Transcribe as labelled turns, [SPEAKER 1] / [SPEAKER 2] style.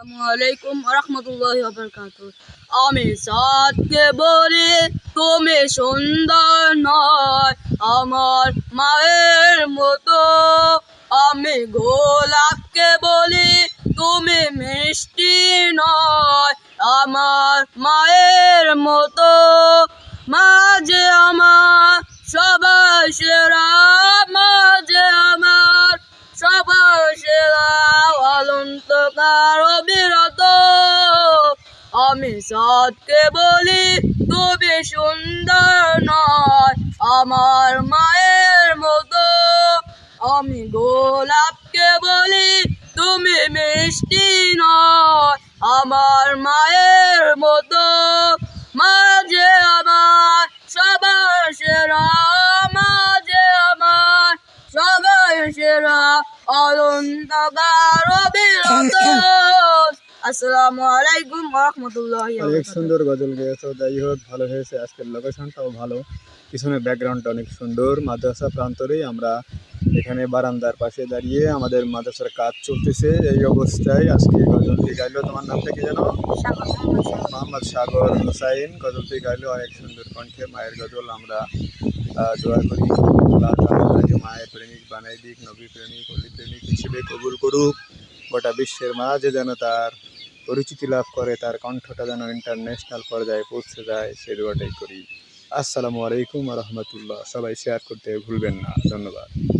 [SPEAKER 1] আলাইকুম রহমতুল্লাহ আমি সাদকে বলি, তুমি সুন্দর নয়। আমার মায়ের মতো। আমি গোলাপকে বলি, তুমি মিষ্টি নয়। আমার মায়ের মতো। মাঝে আমার সবাই সেরা আমি সৎকে বলি, তুমি সুন্দর নয়। আমার মায়ের মতো আমি গোলাপকে বলি, তুমি মিষ্টি নয়। আমার মায়ের মতো মাঝে আমার, সবার সেরা মাঝে আমার, সবার সেরা অলন্তকার অবিরত। আসসালামু আলাইকুম রহমতুল্লাহ
[SPEAKER 2] অনেক সুন্দর গজল গেয়েছো যাই হোক ভালো হয়েছে। আজকের লোকেশনটাও ভালো। পিছনের ব্যাকগ্রাউন্ডটা অনেক সুন্দর। মাদ্রাসা প্রান্তরেই আমরা এখানে বারান্দার পাশে দাঁড়িয়ে আমাদের মাদ্রাসার কাজ চলতেছে। এই অবস্থায় আজকে গজলটি গাইলো। তোমার নামটা কি জানো? মোহাম্মদ সাগর হুসাইন। গজলটি গাইলো অনেক সুন্দর কণ্ঠে। মায়ের গজল আমরা দোয়া করি। আল্লাহ তাকে মায়ের প্রেমিক বানাই দিক নবী প্রেমিক অলি প্রেমিক হিসেবে কবুল করুক। গোটা বিশ্বের মাঝে যেন তার পরিচিতি লাভ করে, তার কণ্ঠটা যেন ইন্টারন্যাশনাল পর্যায়ে পৌঁছে যায় সে দোয়াটাই করি। আসসালামু আলাইকুম রহমতুল্লাহ। সবাই শেয়ার করতে ভুলবেন না। ধন্যবাদ।